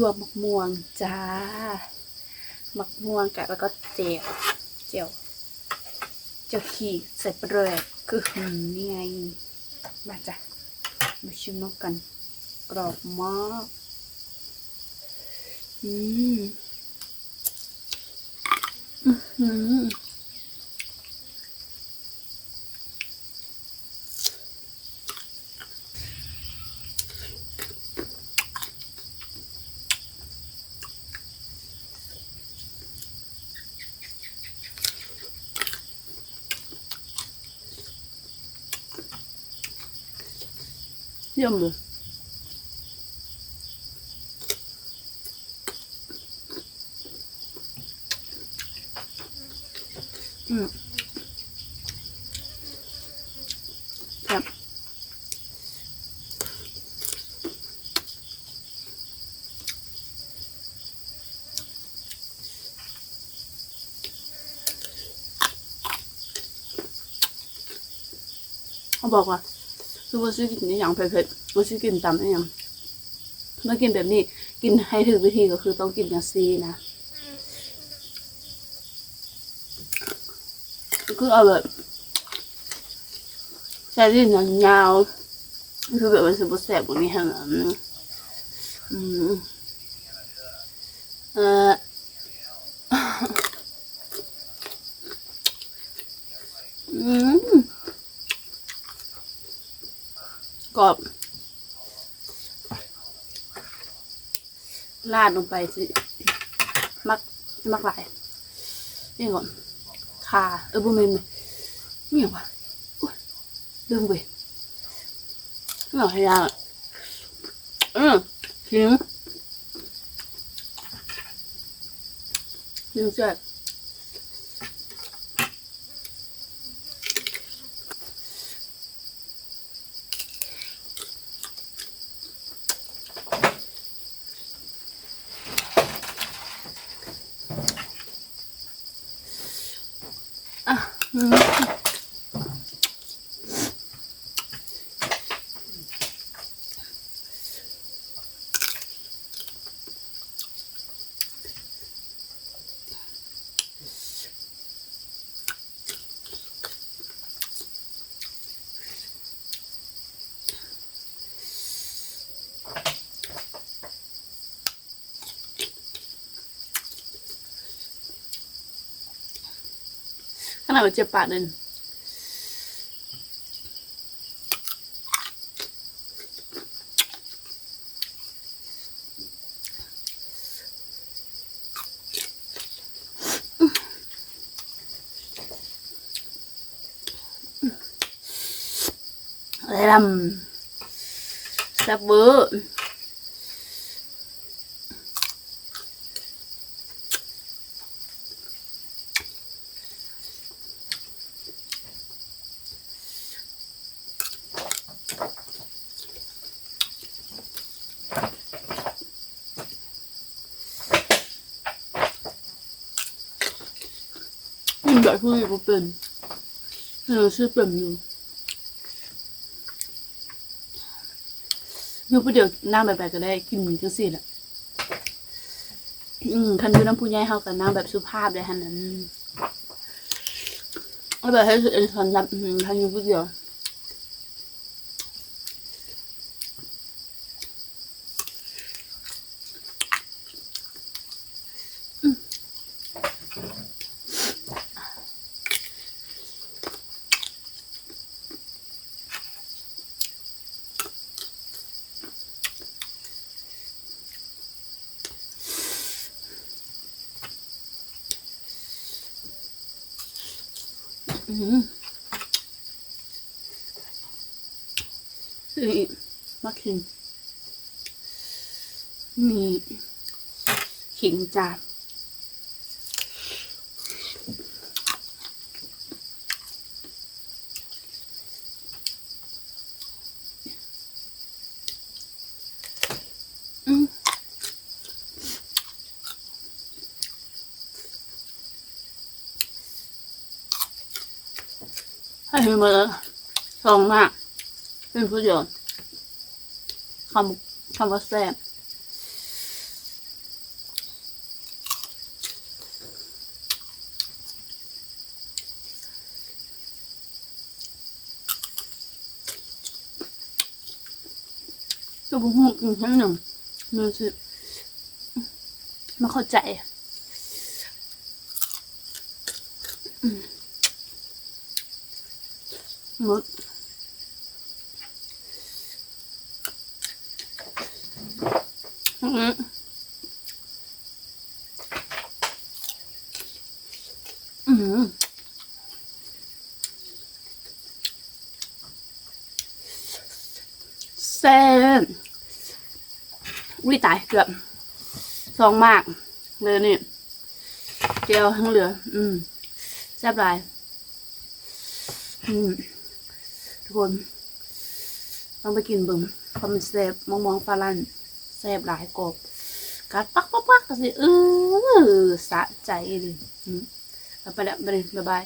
รวมมะม่วงจ้ามักม่วงกะแล้วก็เจียวเจียวเจียวขี้ใส่เปลือกคือหืมนี่ไงมาจ้ะมาชิมนกกันกรอบมากอืมอื้อหือเยี่ยม เลยอืมครั คือว่าซื้อกินอหย่างเผ็ดๆว่าซื้อกินตำอหย่างเมื่อกินแบบนี้ กินให้ถึงวิธีก็คือต้องกินอย่างซีนะคือเอาแบบใช้ลิ้นยาวๆคือแบบมันจะบแสบกว่านี้ฮะอืมเอออืม กรอบ ราดลงไปสิมักมักหลายนี่ก่อนคาเออบุเมนไม่เหรอวะอุ๊ยลืมไปหน่อยากให้ยาอืมถึงถึงเสร็จ ม ขนาดว่าเจ็บ ปากเลยอะไรลำแซ่บเรียู่บ่เป็นเออซื้อเป็นอยู่อยู่ประเดี๋ยวนั่งแบบก็ได้กินจังซี่แหละอืมคันอยู่น้ำผู้ใหญ่เฮาก็นั่งแบบสุภาพเลยฮันนั้นเอาแบบให้เอ็นคันรับอืมคันอยู่ผู้เดียว อืมนี่มาขิงนี่ขิงจ้า ให้เมันเบอร์สองมาก เป็นผู้โยชน์คำคำว่าแซ่บตัวบุ้กินทั้งหนึ่งมันคือไม่เข้าใจ หมดอืมอืมแซ่บวิตายเกือบสองมาก เลยนี่เจียวทั้งเหลือ อืมแซ่บหลาย อืม ทุกคนต้องไปกินเบึงเพราะมันแซ่บมองมองฟาลันแซ่บหลายกบกัดปักปักปักก็สิเออสะใจเลยอืมเอาไปแล้วไปเลยบ๊ายบาย